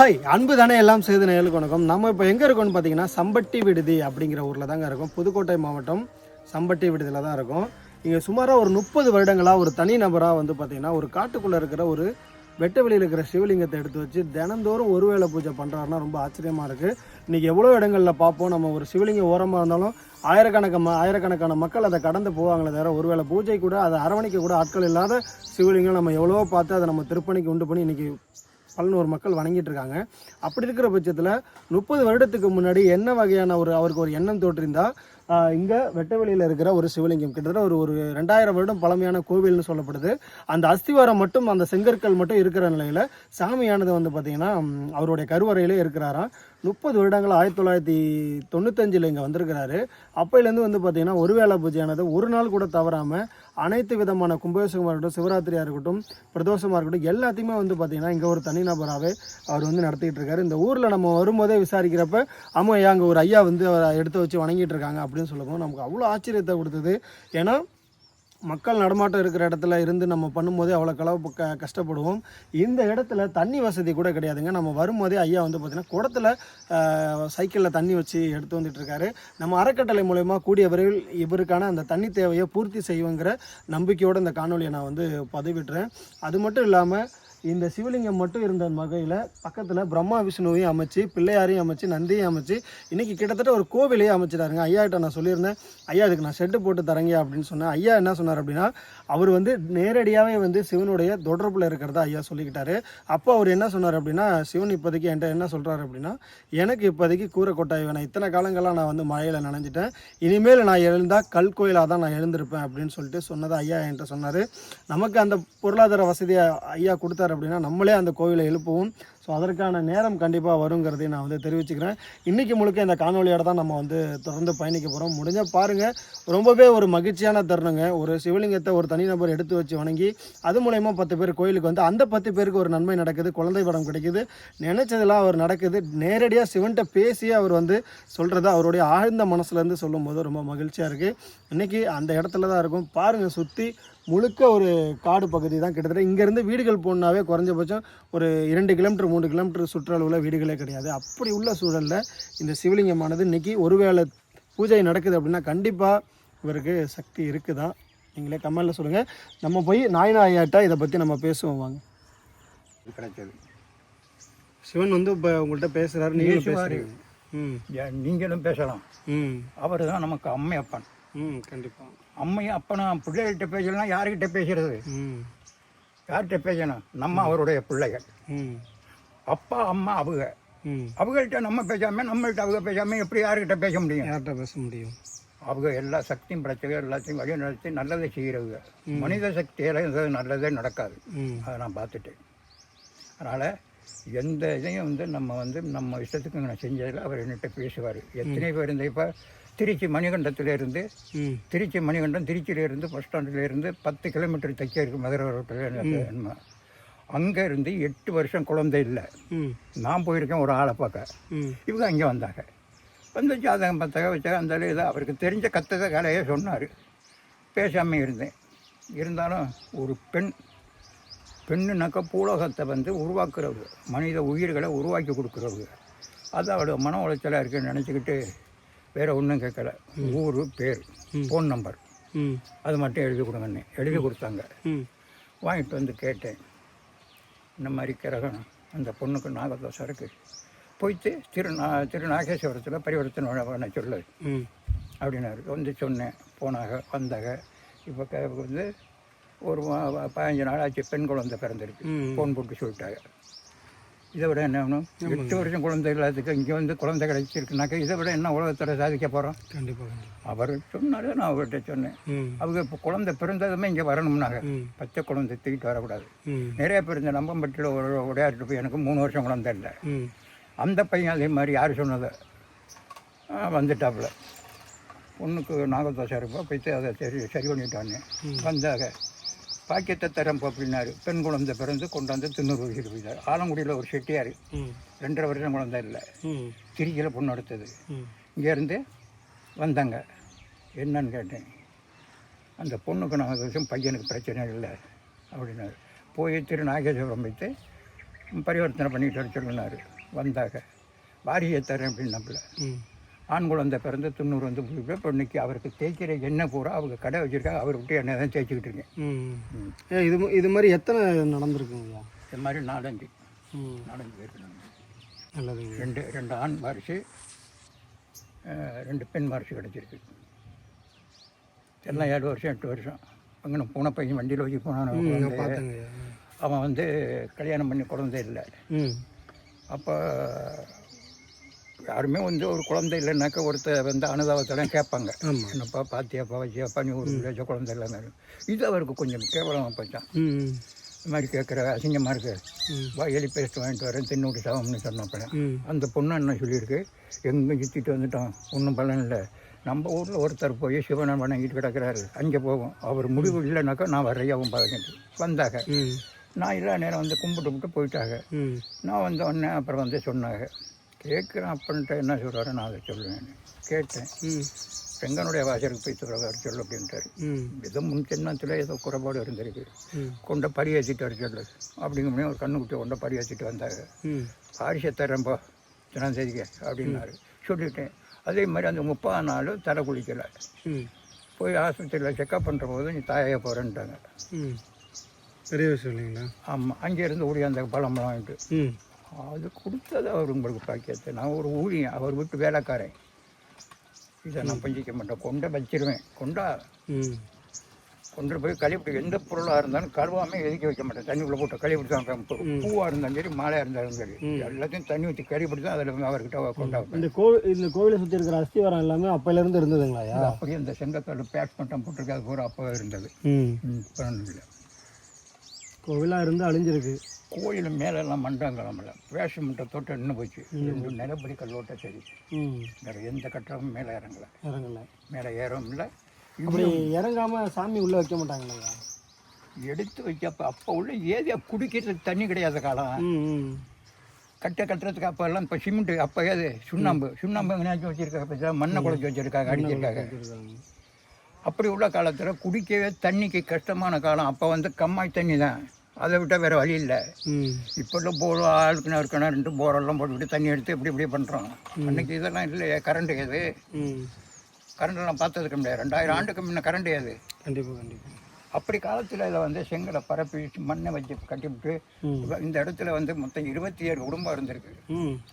Hi அன்பு தானே எல்லாம் செய்து நேர்களுக்கு வணக்கம் நம்ம இப்போ எங்கே இருக்கோம்னு பார்த்தீங்கன்னா சம்பட்டி விடுதி அப்படிங்கிற ஊரில் தாங்க இருக்கும். புதுக்கோட்டை மாவட்டம் சம்பட்டி விடுதியில் தான் இருக்கும். இங்கே சுமாராக ஒரு முப்பது வருடங்களாக ஒரு தனி நபராக வந்து பார்த்தீங்கன்னா ஒரு காட்டுக்குள்ளே இருக்கிற ஒரு வெட்ட வெளியில் இருக்கிற சிவலிங்கத்தை எடுத்து வச்சு தினந்தோறும் ஒரு வேளை பூஜை பண்ணுறாருன்னா ரொம்ப ஆச்சரியமாக இருக்குது இன்றைக்கி எவ்வளோ இடங்களில் பார்ப்போம் நம்ம ஒரு சிவலிங்கம் ஓரமாக இருந்தாலும் ஆயிரக்கணக்க ம ஆயிரக்கணக்கான மக்கள் அதை கடந்து போவாங்களே தவிர ஒருவேளை பூஜை கூட அதை அரவணைக்க கூட ஆட்கள் இல்லாத சிவலிங்கம் நம்ம எவ்வளவோ பார்த்து அதை நம்ம திருப்பணிக்கு உண்டு பண்ணி இன்றைக்கி பலநூறு மக்கள் வணங்கிட்டு இருக்காங்க அப்படி இருக்கிற பட்சத்தில் முப்பது வருடத்துக்கு முன்னாடி என்ன வகையான ஒரு அவருக்கு ஒரு எண்ணம் தோற்றிருந்தா இங்கே வெட்டவெளியில் இருக்கிற ஒரு சிவலிங்கம் கிட்டத்தட்ட ஒரு ஒரு ரெண்டாயிரம் வருடம் பழமையான கோவில்னு சொல்லப்படுது. அந்த அஸ்திவாரம் மட்டும் அந்த செங்கற்கள் மட்டும் இருக்கிற நிலையில் சாமியானது வந்து பார்த்திங்கன்னா அவருடைய கருவறையிலே இருக்கிறாராம். முப்பது வருடங்கள் ஆயிரத்தி தொள்ளாயிரத்தி தொண்ணூத்தஞ்சில் இங்கே வந்திருக்கிறாரு. அப்போலேருந்து வந்து பார்த்தீங்கன்னா ஒரு வேளை பூஜையானது ஒரு நாள் கூட தவறாமல் அனைத்து விதமான கும்பாபிஷேகமாக இருக்கட்டும் சிவராத்திரியாக இருக்கட்டும் பிரதோஷமாக இருக்கட்டும் எல்லாத்தையுமே வந்து பார்த்தீங்கன்னா இங்கே ஒரு தனிநபராகவே அவர் வந்து நடத்திக்கிட்டு இருக்காரு. இந்த ஊரில் நம்ம வரும்போதே விசாரிக்கிறப்ப ஆமாம் ஐயா அங்கே ஒரு ஐயா வந்து அவரை எடுத்து வச்சு வணங்கிட்டு இருக்காங்க அப்படின்னு சொல்லும்போது நமக்கு அவ்வளோ ஆச்சரியத்தை கொடுத்தது. ஏன்னா மக்கள் நடமாட்டம் இருக்கிற இடத்துல இருந்து நம்ம பண்ணும்போதே அவ்வளோ களவு க கஷ்டப்படுவோம். இந்த இடத்துல தண்ணி வசதி கூட கிடையாதுங்க. நம்ம வரும்போதே ஐயா வந்து பார்த்திங்கன்னா குடத்தில் சைக்கிளில் தண்ணி வச்சு எடுத்து வந்துட்டு இருக்காரு நம்ம அறக்கட்டளை மூலயமா கூடிய விரைவில் இவருக்கான அந்த தண்ணி தேவையை பூர்த்தி செய்வோங்கிற நம்பிக்கையோடு இந்த காணொலியை நான் வந்து பதிவிட்டுறேன். அது மட்டும் இல்லாமல் இந்த சிவலிங்கம் மட்டும் இருந்த வகையில் பக்கத்தில் பிரம்மா விஷ்ணுவையும் அமைச்சு பிள்ளையாரையும் அமைச்சு நந்தியும் அமைச்சு இன்றைக்கி கிட்டத்தட்ட ஒரு கோவிலையே அமைச்சிட்டாருங்க. ஐயா கிட்ட நான் சொல்லியிருந்தேன் ஐயா இதுக்கு நான் ஷெட்டு போட்டு தரங்க அப்படின்னு சொன்னேன். ஐயா என்ன சொன்னார் அப்படின்னா அவர் வந்து நேரடியாகவே வந்து சிவனுடைய தொடர்பில் இருக்கிறதா ஐயா சொல்லிக்கிட்டாரு. அப்போ அவர் என்ன சொன்னார் அப்படின்னா சிவன் இப்போதைக்கு என்கிட்ட என்ன சொல்கிறாரு அப்படின்னா எனக்கு இப்போதைக்கு கூரை கொட்டாய் வேணாம். இத்தனை காலங்களாக நான் வந்து மழையில் நனைஞ்சிட்டேன். இனிமேல் நான் எழுந்தால் கல் கோயிலாக தான் நான் எழுந்திருப்பேன் அப்படின்னு சொல்லிட்டு சொன்னதை ஐயா என்கிட்ட சொன்னார். நமக்கு அந்த பொருளாதார வசதியை ஐயா கொடுத்தாரு. அப்படின்னா நம்மளே அந்த கோவிலை எழுப்பவும். ஸோ அதற்கான நேரம் கண்டிப்பாக வருங்கிறதையும் நான் வந்து தெரிவிச்சுக்கிறேன். இன்றைக்கி முழுக்க இந்த காணொலியோட தான் நம்ம வந்து தொடர்ந்து பயணிக்க போகிறோம் முடிஞ்சால் பாருங்கள் ரொம்பவே ஒரு மகிழ்ச்சியான தருணங்க. ஒரு சிவலிங்கத்தை ஒரு தனிநபர் எடுத்து வச்சு வணங்கி அது மூலயமா பத்து பேர் கோயிலுக்கு வந்து அந்த பத்து பேருக்கு ஒரு நன்மை நடக்குது குழந்தை படம் கிடைக்குது. நினச்சதெல்லாம் அவர் நடக்குது. நேரடியாக சிவன்கிட்ட பேசி அவர் வந்து சொல்கிறத அவருடைய ஆழ்ந்த மனசுலேருந்து சொல்லும்போது ரொம்ப மகிழ்ச்சியாக இருக்குது இன்றைக்கி அந்த இடத்துல தான் இருக்கும். பாருங்கள் சுற்றி முழுக்க ஒரு காடு பகுதி தான் கிட்டத்தட்ட. இங்கேருந்து வீடுகள் போனாவே குறைஞ்சபட்சம் ஒரு இரண்டு கிலோமீட்டர் மூணு கிலோமீட்டர் சுற்றளவில் வீடுகளே கிடையாது. அப்படி உள்ள சூழலில் இந்த சிவலிங்கமானது இன்னைக்கு ஒருவேளை பூஜை நடக்குது அப்படின்னா கண்டிப்பாக இவருக்கு சக்தி இருக்குதா? நீங்களே கமெண்டில் சொல்லுங்கள் நம்ம போய் நாயினா ஐயாட்டா இதை பற்றி நம்ம பேசுவோம் வாங்க. கிடைச்சது. சிவன் வந்து இப்போ உங்கள்கிட்ட பேசுகிறாரு நீங்களும். பேசுகிறீங்க ம். நீங்களும் பேசலாம். ம். அவர் தான் நமக்கு அம்மை அப்பன் ம் கண்டிப்பாக அம்மை அப்பனா பிள்ளைகிட்ட பேசலாம் யாருக்கிட்ட பேசுறது? ம். யார்கிட்ட பேசணும்? நம்ம அவருடைய பிள்ளைகள். ம். அப்பா அம்மா அவங்க. அவங்கள்ட்ட நம்ம பேசாம நம்மள்ட்ட அவங்க பேசாம எப்படி யாருக்கிட்ட பேச முடியும்? யார்கிட்ட பேச முடியும்? அவங்க எல்லா சக்தியும் படைச்சவங்க எல்லாத்தையும் வழி நடத்தி நல்லதை செய்கிறவங்க மனித சக்தியால் இது நல்லதே நடக்காது. அதை நான் பார்த்துட்டேன். அதனால் எந்த இதையும் வந்து நம்ம வந்து நம்ம இஷ்டத்துக்கு நான் செஞ்சதில் அவர் என்கிட்ட பேசுவார். எத்தனை பேர் இந்த இப்போ திருச்சி மணிகண்டத்துல இருந்து ம். திருச்சி மணிகண்டம் திருச்சியிலேருந்து பஸ் ஸ்டாண்டிலேருந்து பத்து கிலோமீட்டர் தைக்க இருக்குது மதுரை ரோட்டில் அங்கே இருந்து எட்டு வருஷம் குழந்தை இல்லை. நான் போயிருக்கேன் ஒரு ஆளை பார்க்க. இவங்க அங்கே வந்தாங்க. வந்து ஜாதகம் பார்த்தாங்க வச்சாங்க அந்த இதை அவருக்கு தெரிஞ்ச கத்தத கலையை சொன்னார். பேசாமல் இருந்தேன். இருந்தாலும் ஒரு பெண் பெண்ணுனாக்கா பூலோகத்தை வந்து உருவாக்குறவங்க மனித உயிர்களை உருவாக்கி கொடுக்குறவங்க. அது அவளோட மன உளைச்சலாக இருக்குன்னு நினச்சிக்கிட்டு வேறு ஒன்றும் கேட்கல. ஊர் பேர் ஃபோன் நம்பர் அது மட்டும் எழுதி கொடுங்கன்னு எழுதி கொடுத்தாங்க. வாங்கிட்டு வந்து கேட்டேன். இந்த மாதிரி கிரகணம் அந்த பொண்ணுக்கு நாகதோஷம் இருக்குது போயிட்டு திரு நா திரு நாகேஸ்வரத்தில் பரிவர்த்தனை பண்ண சொல்லு அப்படின்னாரு. வந்து சொன்னேன். போனாங்க வந்தாங்க. இப்போ வந்து ஒரு பதினஞ்சு நாள் ஆச்சு பெண் குழந்தை பிறந்திருக்கு. ஃபோன் போட்டு சொல்லிட்டாங்க. இதை விட என்ன வேணும்? எட்டு வருஷம் குழந்தை இல்லாததுக்கு இங்கே வந்து குழந்தை கிடைச்சிருக்குனாக்கா இதை விட என்ன உலகத்தில் சாதிக்க போகிறோம் கண்டிப்பாக அவர் சொன்னார் நான் அவர்கிட்ட சொன்னேன். அவங்க இப்போ குழந்தை பிறந்ததுமே இங்கே வரணும்னாங்க. பச்சை குழந்தை தூக்கிட்டு வரக்கூடாது. நிறைய பேர் இந்த நம்பம்பட்டியில் ஒரு உடையாட்டு போய் எனக்கு மூணு வருஷம் குழந்தை இல்லை. அந்த பையன் அதே மாதிரி யார் சொன்னதை? வந்துட்டாப்புல. பொண்ணுக்கு நாகதோஷம் இருப்பா போயிட்டு அதை சரி சரி பண்ணிட்டான்னு. வந்தாங்க. பாக்கியத்தை தரம் அப்படின்னாரு பெண் குழந்தை பிறந்து கொண்டாந்து வயசுக்கு போயிட்டார் ஆலங்குடியில் ஒரு செட்டியார். ரெண்டரை வருஷம் குழந்தை இல்லை. திருச்சியில் பொண்ணு எடுத்தது. இங்கேருந்து வந்தாங்க. என்னன்னு கேட்டேன். அந்த பொண்ணுக்கு நாகதோஷம் பையனுக்கு பிரச்சனை இல்லை அப்படின்னாரு. போய் திரு நாகேஸ்வரம் போயிட்டு பரிவர்த்தனை பண்ணிட்டு வர சொல்லினார் வந்தாங்க. வாரியை தரேன் அப்படின்னாப்புல. ம். ஆண் குழந்தை பிறந்து தொண்ணூறு வந்து போய் இப்போ இன்னைக்கு அவருக்கு தேய்க்கிற எண்ணெய் பூரா அவங்க கடை வச்சுருக்காங்க. அவர் விட்டு எண்ணெய் தான் தேய்ச்சிக்கிட்டு இருக்கேன். இது இது மாதிரி எத்தனை நடந்திருக்குங்கய்யா? இது மாதிரி நாலஞ்சு. நாலஞ்சு பேருக்கு. நல்லதுங்க ரெண்டு ரெண்டு ஆண் வாரிசு அஹ், ரெண்டு பெண் வாரிசு கிடச்சிருக்கு. எல்லாம் ஏழு வருஷம் எட்டு வருஷம். அங்கே பூனை பையன் வண்டியில் வச்சு போனான் நான் பார்த்தேங்கய்யா அவன் வந்து கல்யாணம் பண்ணி குழந்தை இல்லை. அப்போ யாருமே வந்து ஒரு குழந்தை இல்லைன்னாக்கா ஒருத்தர் வந்து அனுதாபத்தெல்லாம் கேட்பாங்க. என்னப்பா பாத்தியாப்பா வச்சியாப்பா நீ ஒரு வில்லேஜ குழந்தை இல்லைன்னு இது அவருக்கு கொஞ்சம் கேவலமாக போச்சான் இந்த மாதிரி கேட்குற அசிங்கமாக இருக்கு. ம். வா எலி பேஸ்ட் வாங்கிட்டு வரேன் தின்னூட்டி சாவம்னு சொன்னப்ப ம். அந்த பொண்ணு என்ன சொல்லியிருக்கு? எங்கே சுற்றிட்டு வந்துட்டோம் ஒன்றும் பலன் இல்லை நம்ம ஊரில் ஒருத்தர் போய் சிவனை வணங்கிட்டு கிடக்குறாரு. அங்கே போவோம். அவர் முடிவு இல்லைனாக்கா நான் வரையாவும் பார்க்கிட்டு வந்தாங்க நான் இல்லா நேரம் வந்து கும்பிட்டு விட்டு போயிட்டாங்க நான் வந்த உடனே அப்புறம் வந்து சொன்னாங்க கேட்குறேன் அப்படின்ட்டு என்ன சொல்கிறாரு நான் அதை சொல்லுவேன். கேட்டேன். ம். செங்கனுடைய வாசலுக்கு போய் சொல்ல சொல்லு அப்படின்ட்டாரு. ஏதோ முன் சின்னத்தில் ஏதோ குறைபாடு இருந்திருக்கு. கொண்ட ஏற்றிட்டு வர சொல்லு அப்படிங்கிற ஒரு கண்ணுக்குட்டி கொண்ட ஏற்றிட்டு வந்தாங்க பாரிசை தினம் தேதிக்க அப்படின்னாரு. சொல்லிட்டேன். அதே மாதிரி அந்த முப்பது நாள் தலை குளிக்கலை. போய் ஆஸ்பத்திரியில் செக்கப் பண்ணுற போது நீ தாயாக போகிறேன்ட்டாங்க ம். பெரிய விஷயம் இல்லைங்களா? ஆமாம் அங்கேருந்து ஓடி அந்த பழம் வாங்கிட்டு. ம். அது கொடுத்தது அவர் உங்களுக்கு பாக்கியத்தை. நான் ஒரு ஊழியன் அவர் விட்டு வேலைக்காரன். இதை நான் பஞ்சிக்க மாட்டேன். கொண்டே வச்சிருவேன். கொண்டா. ம். கொண்டு போய் கழிப்பிடி எந்த பொருளாக இருந்தாலும் கழுவாமல் எதுக்கி வைக்க மாட்டேன். தண்ணிக்குள்ளே போட்டு கழிப்பிடி தான். பூவாக இருந்தாலும் சரி மாலையாக இருந்தாலும் சரி. எல்லாத்தையும் தண்ணி ஊற்றி கழிப்பிடி தான் அதில் அவர்கிட்ட கொண்டா. இந்த கோவில் இந்த கோவிலை சுற்றி இருக்கிற அஸ்திவாரம் எல்லாமே அப்பையிலேருந்து இருந்ததுங்களாயா அது அப்படியே இந்த செங்கக்கல் பேட் மட்டும் போட்டிருக்கு. அது பூரா அப்போ இருந்தது. இல்லை கோவிலாக இருந்து அழிஞ்சிருக்கு. கோயில் மேலெல்லாம் மண்டங்கிழமில்ல வேஷம் முட்டை தொட்டு நின்று போச்சு. நிலப்படி கல்லோட்ட சரி. வேறு எந்த கட்டமும் மேலே இறங்கல. இறங்கல. மேலே ஏறவும் இல்லை. அப்படி இறங்காம சாமி உள்ளே வைக்க மாட்டாங்களாயா எடுத்து வைக்கப்ப அப்போ உள்ள ஏரியா குடிக்கிறதுக்கு தண்ணி கிடையாத காலம். கட்டை கட்டுறதுக்கு அப்போ எல்லாம் இப்போ சிமெண்ட் அப்போ ஏது சுண்ணாம்பு. சுண்ணாம்பு எங்கேயாச்சும் வச்சிருக்காங்க மண்ணை குழச்சி வச்சிருக்காங்க அடிச்சிருக்காங்க. அப்படி உள்ள காலத்தில் குடிக்கவே தண்ணிக்கு கஷ்டமான காலம். அப்போ வந்து கம்மாய் தண்ணி தான் அதை விட்டால் வேறு வழி இல்லை. இப்போல்லாம் போர் ஆளுக்குனா இருக்கணும் ரெண்டு போரெல்லாம் போட்டுக்கிட்டு தண்ணி எடுத்து இப்படி இப்படி பண்ணுறோம் அன்னைக்கு இதெல்லாம் இல்லையே கரண்ட் ஏது கரண்டெல்லாம் பார்த்ததுக்கு முடியாது ரெண்டாயிரம் ஆண்டுக்கு முன்ன கரண்ட் ஏது கண்டிப்பாக கண்டிப்பாக அப்படி காலத்தில் இதில் வந்து செங்கலை பரப்பி மண்ணை வச்சு கட்டிவிட்டு இந்த இடத்துல வந்து மொத்தம் இருபத்தி ஏழு குடும்பம் இருந்திருக்கு.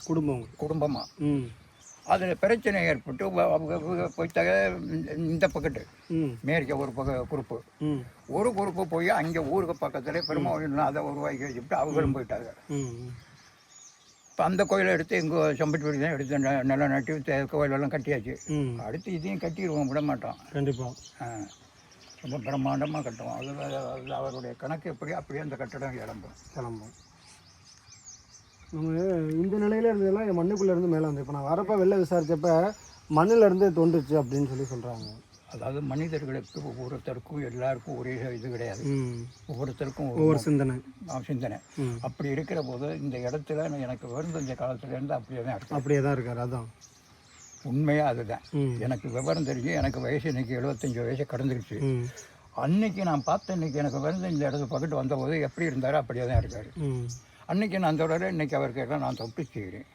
குடும்பம். குடும்பமாக அதில் பிரச்சனை ஏற்பட்டு இந்த- இந்த பக்கத்து மேற்க ஒரு பக்க குரூப்பு ஒரு குரூப்பு போய் அங்கே ஊருக்கு பக்கத்துல பெருமாள் அதை உருவாக்கி வச்சுட்டு அவங்களும் போயிட்டாங்க. இப்போ அந்த கோயிலை எடுத்து எங்கள் சம்பட்டி தான் எடுத்து நல்லா நட்டி கோயிலெல்லாம் கட்டியாச்சு. அடுத்து இதையும் கட்டிடுவோம் விட மாட்டோம். கண்டிப்பாக. ரொம்ப பிரம்மாண்டமாக கட்டுவோம். அது அவருடைய கணக்கு எப்படி அப்படியே அந்த கட்டடம் கிளம்பும் கிளம்பும். நம்ம இந்த நிலையில இருந்ததெல்லாம் மண்ணுக்குள்ளே இருந்து மேலே வந்து இப்போ நான் வரப்போ வெளில விசாரிச்சப்ப மண்ணுல இருந்து தோன்றுச்சு அப்படின்னு சொல்லி சொல்கிறாங்க அதாவது மனிதர்களுக்கு ஒவ்வொருத்தருக்கும் எல்லாருக்கும் ஒரே இது கிடையாது. ஒவ்வொருத்தருக்கும் ஒவ்வொரு சிந்தனை. சிந்தனை. அப்படி இருக்கிற போது இந்த இடத்துல எனக்கு வருந்தஞ்ச காலத்துலேருந்து அப்படியே தான் இருக்கு அப்படியே தான் இருக்காரு அதான். உண்மையாக அதுதான். எனக்கு விவரம் தெரிஞ்சு எனக்கு வயசு இன்னைக்கு எழுபத்தஞ்சு வயசு கடந்துருச்சு. அன்னைக்கு நான் பார்த்தேன் இன்னைக்கு எனக்கு விவரம் இந்த இடத்துல பக்கத்து வந்தபோது எப்படி இருந்தாரோ அப்படியே தான் இருக்காரு. அன்னைக்கு நான் தொடர இன்னைக்கு அவருக்கு எல்லாம் நான் தொட்டு செய்கிறேன்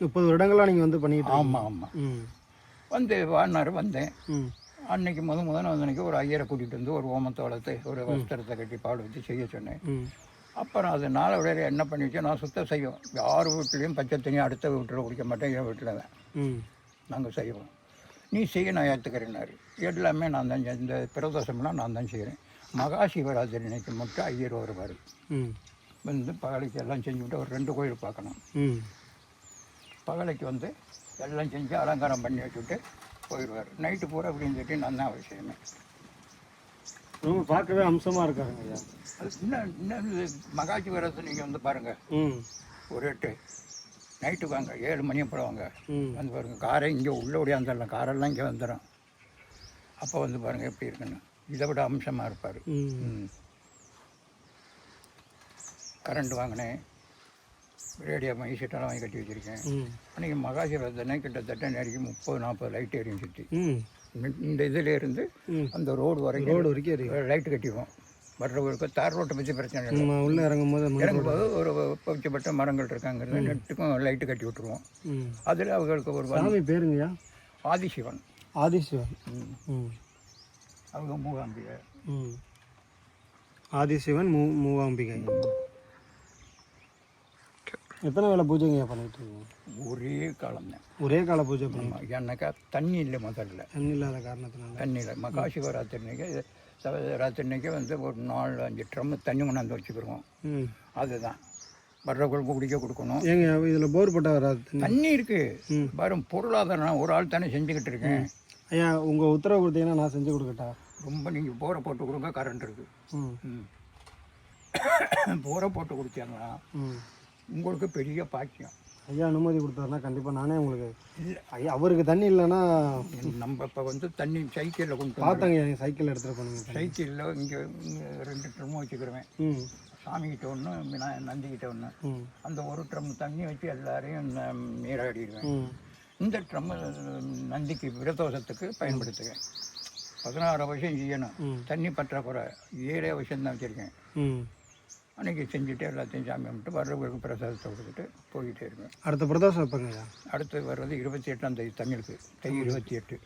முப்பது வருடங்களாக நீங்கள் வந்து பண்ணிட்டு. ஆமாம் ஆமாம் வந்து வாழ்நாறு வந்தேன். அன்னைக்கு முத முதல்ல வந்த அன்னைக்கு ஒரு ஐயரை கூட்டிகிட்டு வந்து ஒரு ஓமத்தை வளர்த்து ஒரு வஸ்திரத்தை கட்டி பாடு வச்சு செய்ய சொன்னேன். அப்புறம் அது நாளை விட என்ன பண்ணிச்சு நான் சுத்தம் செய்வோம் யார் வீட்லேயும் பச்சை தண்ணி அடுத்த வீட்டில் குடிக்க மாட்டேன் என் வீட்டில் தான். நாங்கள் செய்வோம். நீ செய்ய நான் ஏற்றுக்கிறேன்னாரு எல்லாமே நான் தான் இந்த பிரதோஷம்லாம் நான் தான் செய்கிறேன் மகா சிவராத்திரி இன்னைக்கு மட்டும் ஐயர் வருவார். வந்து பகலைக்கு எல்லாம் செஞ்சுவிட்டு ஒரு ரெண்டு கோயில் பார்க்கணும். ம். பகலைக்கு வந்து எல்லாம் செஞ்சு அலங்காரம் பண்ணி வச்சுட்டு போயிடுவார். நைட்டு பூரா அப்படின்னு சொல்லிட்டு நான் தான் விஷயமே ரொம்ப பார்க்கவே அம்சமாக இருக்காருங்க ஐயா. அது இன்னும் இன்னும் இது மகா சிவராத்திரி நீங்கள் வந்து பாருங்கள் ம். ஒரு எட்டு. நைட்டு வாங்க. ஏழு மணி அப்புறம் வாங்க. வந்து பாருங்கள் காரை இங்கே உள்ள ஓடியாந்துடலாம் காரெல்லாம் இங்கே வந்துடும் அப்போ வந்து பாருங்கள் எப்படி இருக்குன்னு. இதை விட அம்சமாக இருப்பார். ம். கரண்ட் வாங்கினேன். ரேடியோ மைசெட்டெல்லாம் வாங்கி கட்டி வச்சுருக்கேன். அன்றைக்கி மகாசிவராத்திரி கிட்டத்தட்ட நெருக்கி முப்பது நாற்பது லைட் எரியும் சுற்றி இந்த இதில் இருந்து ம். அந்த ரோடு வரைக்கும் ரோடு வரைக்கும் லைட்டு கட்டிடுவோம். வர்றவருக்கு தார் ரோட்டை பற்றி பிரச்சனை இல்லை. உள்ளே இறங்கும் போது மண் இறங்கும்போது ஒரு பவிச்சப்பட்ட மரங்கள் இருக்காங்க நெட்டுக்கும் லைட்டு கட்டி விட்டுருவோம். அதில் அவங்களுக்கு ஒரு சாமி பேருங்கய்யா? ஆதிசிவன். ஆதிசிவன். அவங்க மூகாம்பிகை. ஆதிசிவன் மூ மூவாம்பிகை எத்தனை வேலை பூஜைங்கய்யா பண்ணிட்டு இருக்கீங்க? ஒரே காலம் தான் ஒரே கால பூஜை பண்ணி ஏன்னாக்கா தண்ணி இல்லை முதல்ல. தண்ணி இல்லாத காரணத்தினால. தண்ணி இல்லை. மகாசிவராத்திரி அன்னைக்கு சிவராத்திரி அன்னைக்கு வந்து ஒரு நாலு அஞ்சு ட்ரம் தண்ணி கொண்டாந்து வச்சுக்கிருவோம். ம். அதுதான். வர்றவங்களுக்கு குடிக்க கொடுக்கணும். ஏங்க இதில் போர் போட்டால் வராது தண்ணி? தண்ணி இருக்கு. ம். வரும் பொருளாதாரம் நான் ஒரு ஆள் தானே செஞ்சுக்கிட்டு இருக்கேன். ஐயா உங்கள் உத்தரவு கொடுத்தீங்கன்னா நான் செஞ்சு கொடுக்கட்டா? ரொம்ப நீங்கள் போரை போட்டு கொடுங்க கரண்ட் இருக்கு. ம். ம். போரை போட்டு கொடுத்தாங்கன்னா ம். உங்களுக்கு பெரிய பாக்கியம். ஐயா அனுமதி கொடுத்தாருன்னா கண்டிப்பாக நானே உங்களுக்கு ஐயா அவருக்கு தண்ணி இல்லைன்னா நம்ம இப்போ வந்து தண்ணி சைக்கிளில் கொண்டு பார்த்தாங்க என் சைக்கிள் எடுத்துகிட்டு போனீங்க சைக்கிளில் இங்கே ரெண்டு ட்ரம்மு வச்சுக்கிருவேன். ம். சாமிக்கிட்ட ஒன்று நந்திக்கிட்ட ஒன்று அந்த ஒரு ட்ரம் தண்ணி வச்சு எல்லாரையும் நீராடிடுவேன் இந்த ட்ரம் நந்திக்கு விரதோஷத்துக்கு பயன்படுத்துவேன். பதினாறு வருஷம் செய்யணும். தண்ணி பற்றாக்குறை. ஏழே வருஷம் தான் வச்சுருக்கேன் அன்றைக்கி செஞ்சுட்டு எல்லாத்தையும் சாமி கும்பிட்டு வர்றவங்களுக்கு பிரசாதத்தை கொடுத்துட்டு போயிட்டே இருப்பேன் அடுத்த பிரதோஷம் வைப்பங்க அடுத்து வர்றது இருபத்தி எட்டாம் தேதி தமிழுக்கு தை இருபத்தி எட்டு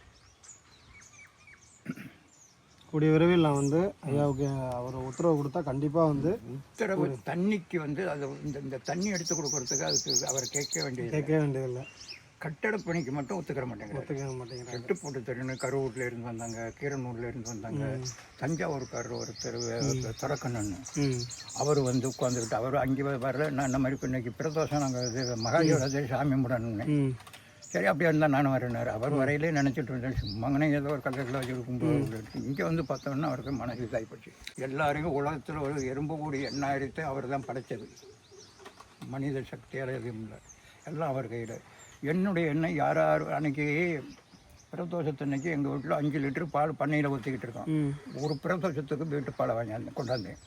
கூடிய விரைவில் நான் வந்து ஐயாவுக்கு அவர் உத்தரவு கொடுத்தா கண்டிப்பாக வந்து உத்தரவு தண்ணிக்கு வந்து அது இந்த இந்த தண்ணி எடுத்து கொடுக்கறதுக்கு அதுக்கு அவர் கேட்க வேண்டியது கேட்க வேண்டியதில்லை. கட்டட பணிக்கு மட்டும் ஒத்துக்கிற மாட்டேங்கிறார். ஒத்துக்க மாட்டேங்கிறாங்க போட்டு தருணு கரூர்ல இருந்து வந்தாங்க கீரனூர்ல இருந்து வந்தாங்க தஞ்சாவூர்காரர் ஒருத்தர் துறக்கணுன்னு ம். அவர் வந்து உட்காந்துக்கிட்டு அவர் அங்கே வரல நான் இந்த மாதிரி இன்னைக்கு பிரதோஷம் நாங்கள் இது மகாஜோட சாமி முடன்னு. ம். சரி அப்படியே இருந்தால் நானும் வரேனார் அவர் வரையிலே நினச்சிட்டு இருந்தேன் சும்மாங்கனே ஏதோ ஒரு கல்லத்தில் வச்சு இங்கே வந்து பார்த்தோன்னா அவருக்கு மனசு இதாகிப்போச்சு. எல்லாரையும் உலகத்தில் ஒரு எறும்பு கூடி எண்ணாயிரத்தை அவர் தான் படைச்சது மனித சக்தியால் எதுவும் இல்லை எல்லாம் அவர் கையில். என்னுடைய எண்ணெய் யார் யார் அன்னைக்கு பிரதோஷத்து அன்னைக்கு எங்கள் வீட்டில் அஞ்சு லிட்டர் பால் பண்ணையில் ஊற்றிக்கிட்டு இருக்கோம். ஒரு பிரதோஷத்துக்கு வீட்டு பாலை வாங்கி கொண்டாந்தேன்.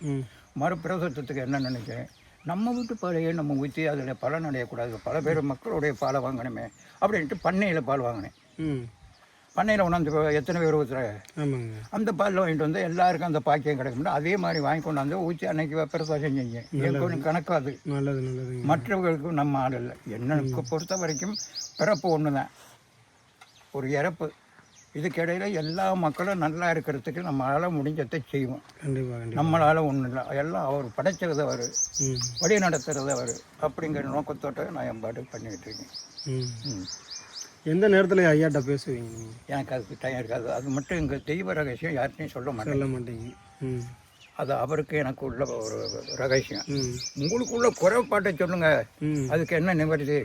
மறு பிரதோஷத்துக்கு என்ன நினைச்சேன் நம்ம வீட்டு பாலையே நம்ம ஊற்றி அதில் பலன் அடையக்கூடாது. பல பேர் மக்களுடைய பாலை வாங்கணுமே அப்படின்ட்டு பண்ணையில் பால் வாங்கினேன். பண்ணையில் கொண்டாந்து எத்தனை பேர் ஊற்றுற ஆமாங்க. அந்த பாலில் வாங்கிட்டு வந்து எல்லாருக்கும் அந்த பாக்கியம் கிடைக்கும் அதே மாதிரி வாங்கி கொண்டாந்து ஊற்றி அன்னைக்கு பிரதோஷம் செஞ்சேன் எனக்கு ஒன்றும் கணக்காது. நல்லது நல்லதுங்க. மற்றவர்களுக்கும் நம்ம ஆள் இல்லை. என்னக்கு பொறுத்த வரைக்கும் பிறப்பு ஒன்று தான் ஒரு இறப்பு. இதுக்கிடையில் எல்லா மக்களும் நல்லா இருக்கிறதுக்கு நம்மளால் முடிஞ்சதை செய்வோம். நம்மளால் ஒன்றும் இல்லை. எல்லாம் அவர் படைச்சது அவர். வழி நடத்துறது அவர். அப்படிங்கிற நோக்கத்தோட நான் என் பாட்டு பண்ணிக்கிட்டு இருக்கேன். எந்த நேரத்தில் ஐயாட்ட பேசுவீங்க நீங்கள் எனக்கு அதுக்கு டைம் இருக்காது. அது மட்டும் எங்கள் தெய்வ ரகசியம் யார்கிட்டையும் சொல்ல மாட்டேன். சொல்ல மாட்டீங்க. ம். அது அவருக்கு எனக்கு உள்ள ஒரு ரகசியம். உங்களுக்குள்ள குறைபாட்டை சொல்லுங்க. அதுக்கு என்ன நிவர்த்தி?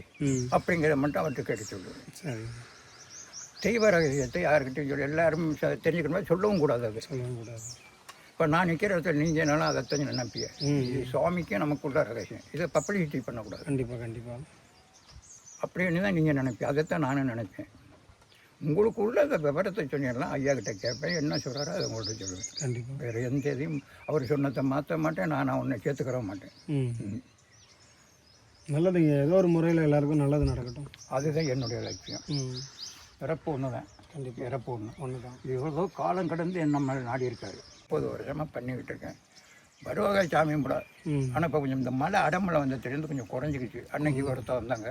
அப்படிங்கிறத மட்டும் அவர்கிட்ட கேட்டு சொல்லுவேன். தெய்வ ரகசியத்தை யாருக்கிட்டையும் சொல்லி எல்லாரும் தெரிஞ்சுக்கணும் சொல்லவும் கூடாது அது. சொல்லவும் கூடாது. இப்போ நான் நிற்கிற இடத்துல நீங்கள் என்னாலும் அதை தான் நம்பிய. இது சுவாமிக்கு நமக்குள்ள ரகசியம். இதை பப்ளிசிட்டி பண்ணக்கூடாது. கண்டிப்பாக கண்டிப்பாக அப்படின்னு தான் நீங்கள் நினைப்பீங்க. அதைத்தான் நானும் நினைப்பேன். உங்களுக்குள்ள அந்த விவரத்தை சொன்னீங்கன்னா ஐயா கிட்ட கேட்பேன். என்ன சொல்கிறாரோ அதை உங்கள்கிட்ட சொல்லுவேன். கண்டிப்பாக வேறு எந்த இதையும் அவர் சொன்னதை மாற்ற மாட்டேன். நான் உன்னை சேர்த்துக்கிற மாட்டேன். நல்லதுங்க ஏதோ ஒரு முறையில் எல்லாருக்கும் நல்லது நடக்கட்டும். அதுதான் என்னுடைய லட்சியம். ம். பிறப்பு ஒன்று தான் கண்டிப்பாக இறப்பு ஒன்று ஒன்று தான் இவ்வளோ காலம் கடந்து நம்ம நாடி இருக்காரு முப்பது வருஷமாக பண்ணிக்கிட்டு இருக்கேன். வருவாக சாமி கூட ஆனால் இப்போ கொஞ்சம் இந்த மழை அடமழை வந்த தெரிந்து கொஞ்சம் குறைஞ்சிக்கிச்சு. அன்னைக்கு ஒருத்தர் வந்தாங்க.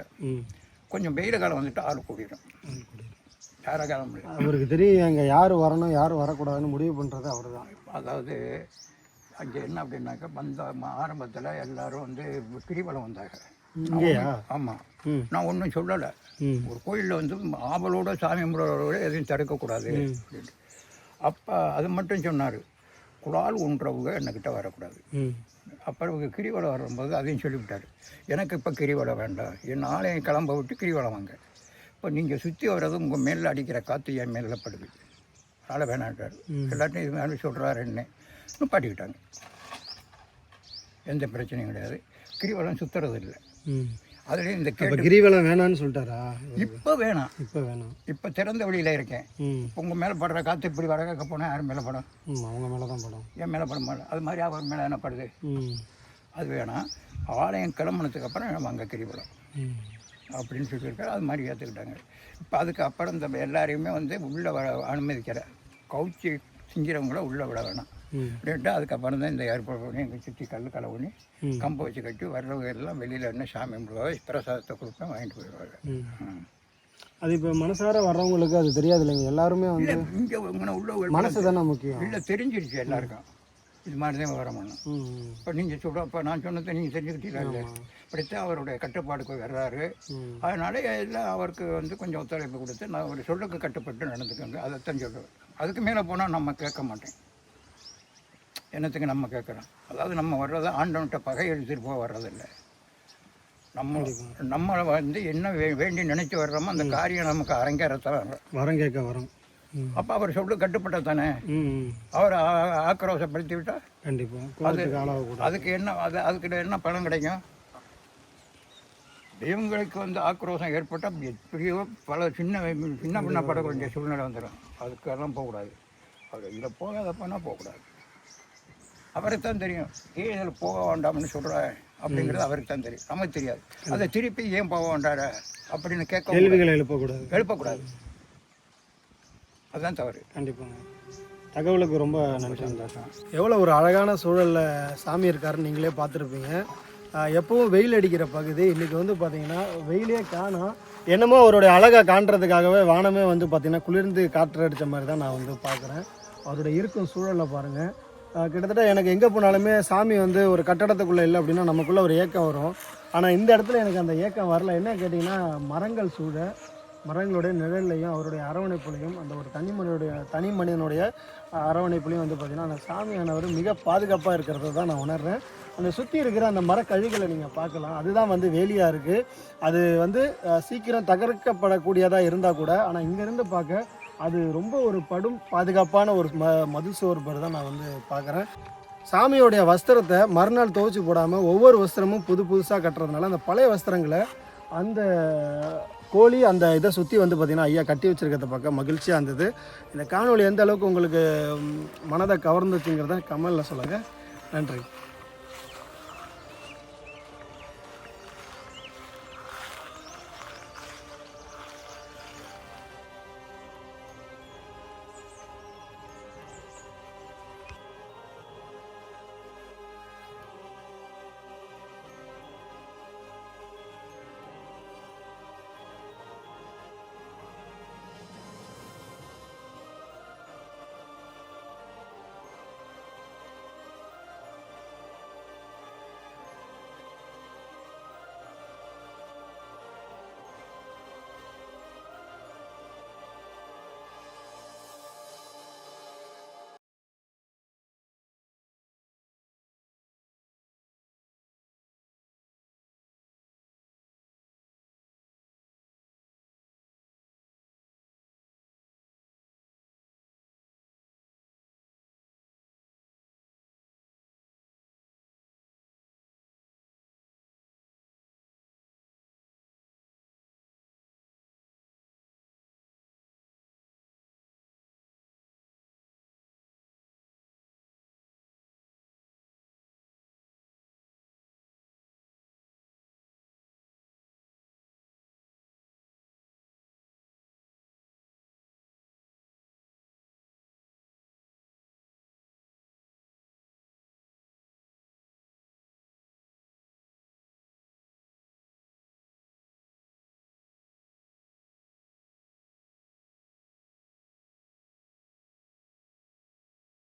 கொஞ்சம் வெயில் காலம் வந்துட்டு ஆள் கூடிடும். யார காலம் அவருக்கு தெரியும் அங்கே யார் வரணும் யார் வரக்கூடாதுன்னு முடிவு பண்ணுறது அவர் தான் அதாவது அங்கே என்ன அப்படின்னாக்கா வந்த ஆரம்பத்தில் எல்லாரும் வந்து கிரிவலம் வந்தாங்க. ஆமாம் நான் ஒன்றும் சொல்லலை. ஒரு கோயிலில் வந்து ஆவலோட சாமி முறையோட எதையும் தடுக்கக்கூடாது அப்படின்ட்டு. அப்போ அது மட்டும் சொன்னார். குழால் உன்றவங்க என்கிட்ட வரக்கூடாது. அப்புறம் கிரிவலம் வரும்போது அதையும் சொல்லிவிட்டார். எனக்கு இப்போ கிரிவலம் வேண்டாம். என் ஆலயம் கிளம்ப விட்டு கிரிவலம் வாங்க. இப்போ நீங்கள் சுற்றி வர்றது உங்கள் மேலே அடிக்கிற காற்று என் மேலே படுது. அதனால் வேணான்ட்டார் எல்லாத்தையும் இது மாதிரி சொல்கிறாரு என்ன? பாட்டிக்கிட்டாங்க எந்த பிரச்சனையும் கிடையாது. கிரிவலம் சுற்றுறது இல்லை அதுலேயும் இந்த கேட்டு கிரிவலம் வேணான்னு சொல்லிட்டாரா? இப்போ வேணாம். இப்போ வேணாம். இப்போ திறந்த வழியில் இருக்கேன். உங்கள் மேலே படுற காற்று இப்படி வடக்க போனால் யார் மேலே படும்? அவங்க மேலே தான் படம். என் மேலே பட மாட்டேன் அது மாதிரி அவர் மேலே என்ன படுது? அது வேணாம். ஆலயம் கிளம்புனதுக்கு அப்புறம் நம்ம அங்கே கிரிவலம். அப்படின்னு சொல்லியிருக்காரு. அது மாதிரி ஏற்றுக்கிட்டாங்க இப்போ அதுக்கு அப்புறம் இந்த எல்லாரையுமே வந்து உள்ளே வர அனுமதிக்கிற கவுச்சி செஞ்சுறவங்கள உள்ளே விட வேணாம். அப்படின்ட்டு அதுக்கப்புறம் தான் இந்த ஏற்பாடு பண்ணி எங்கள் சுற்றி கல் கலை பண்ணி. கம்பு வச்சு கட்டி வர்றவங்க எல்லாம் வெளியில் என்ன சாமி கும்பிடுவாங்க பிரசாதத்தை கொடுப்பேன் வாங்கிட்டு போயிடுவாங்க. அது இப்போ மனசார வர்றவங்களுக்கு அது தெரியாது இல்லைங்க. எல்லாருமே வந்து இங்கே உள்ள மனசு தானே முக்கியம். இல்லை தெரிஞ்சிருச்சு எல்லாருக்கும். இது மாதிரி தான் வர பண்ணணும் ம் இப்போ நீங்கள் சொல்கிற இப்போ நான் சொன்னதை நீங்கள் தெரிஞ்சுக்கிட்டீங்களா இல்லை இப்படித்தான் அவருடைய கட்டுப்பாடுக்கு வர்றாரு. அதனால எல்லாம் அவருக்கு வந்து கொஞ்சம் ஒத்துழைப்பு கொடுத்து நான் ஒரு சொல்லுக்கு கட்டுப்பட்டு நடந்துக்கோங்க. அதைத்தான் சொல்லுவேன் அதுக்கு மேலே போனால் நம்ம கேட்க மாட்டேன். என்னத்துக்கு நம்ம கேட்குறோம்? அதாவது நம்ம வர்றதை ஆண்டவன்கிட்ட பகை எடுத்துகிட்டு போக வர்றதில்லை. நம்ம நம்ம வந்து என்ன வே வேண்டி நினைச்சு வர்றோமோ அந்த காரியம் நமக்கு அரங்கேறத்தான் வரும். வரம் கேட்க வரோம். ம். அப்போ அவர் சொல்லு கட்டுப்பட்ட தானே. அவர் ஆக்ரோஷப்படுத்தி விட்டா கண்டிப்பா. கோபத்துக்கு ஆளாகக்கூடாது. அதுக்கு என்ன அது அதுக்கு என்ன பலன் கிடைக்கும்? இவங்களுக்கு வந்து ஆக்ரோஷம் ஏற்பட்டால் எப்படியோ பல சின்ன சின்ன பின்ன பட வேண்டிய சூழ்நிலை வந்துடும். அதுக்கெல்லாம் போகக்கூடாது. அவர் இங்கே போகாதப்பனா போகக்கூடாது. அவருக்கு தான் தெரியும். ஏன் இதில் போக வேண்டாம்னு சொல்கிறேன் அப்படிங்கிறது அவருக்கு தான் தெரியும். நமக்கு தெரியாது. அதை திருப்பி ஏன் போக வேண்டாட அப்படின்னு கேட்க கேள்விகளை எழுப்பக்கூடாது. எழுப்பக்கூடாது. அதுதான் தவறு. கண்டிப்பாங்க. தகவலுக்கு ரொம்ப நன்றி எவ்வளோ ஒரு அழகான சூழலில் சாமி இருக்காருன்னு நீங்களே பார்த்துருப்பீங்க. எப்பவும் வெயில் அடிக்கிற பகுதி. இன்றைக்கி வந்து பார்த்தீங்கன்னா வெயிலே காணோம் என்னமோ அவருடைய அழகை காண்றதுக்காகவே வானமே வந்து பார்த்திங்கன்னா குளிர்ந்து காற்று அடித்த மாதிரி தான் நான் வந்து பார்க்குறேன். அவருடைய இருக்கும் சூழலை பாருங்கள் கிட்டத்தட்ட எனக்கு எங்கே போனாலுமே சாமி வந்து ஒரு கட்டடத்துக்குள்ளே இல்லை அப்படின்னா நமக்குள்ளே ஒரு ஏக்கம் வரும். ஆனால் இந்த இடத்துல எனக்கு அந்த ஏக்கம் வரல. என்ன கேட்டிங்கன்னா மரங்கள் சூழ மரங்களுடைய நிழல்லையும் அவருடைய அரவணைப்புலையும் அந்த ஒரு தனி மனிதனுடைய தனி மனிதனுடைய அரவணைப்புலையும் வந்து பார்த்திங்கன்னா அந்த சாமியானவர் மிக பாதுகாப்பாக இருக்கிறத தான் நான் உணர்றேன். அந்த சுற்றி இருக்கிற அந்த மரக்கழிகளை நீங்கள் பார்க்கலாம். அதுதான் வந்து வேலியாக இருக்குது அது வந்து சீக்கிரம் தகர்க்கப்படக்கூடியதாக இருந்தால் கூட ஆனால் இங்கேருந்து பார்க்க அது ரொம்ப ஒரு படும் பாதுகாப்பான ஒரு ம மது சோர்பர் தான் நான் வந்து பார்க்குறேன். சாமியோடைய வஸ்திரத்தை மறுநாள் துவைச்சு போடாமல் ஒவ்வொரு வஸ்திரமும் புது புதுசாக கட்டுறதுனால அந்த பழைய வஸ்திரங்களை அந்த கோழி அந்த இதை சுற்றி வந்து பார்த்திங்கன்னா ஐயா கட்டி வச்சிருக்கிறத பார்க்க மகிழ்ச்சியாக இருந்தது. இந்த காணொளி எந்த அளவுக்கு உங்களுக்கு மனதை கவர்ந்துச்சுங்கிறத கமலில் சொல்லுங்கள் நன்றி.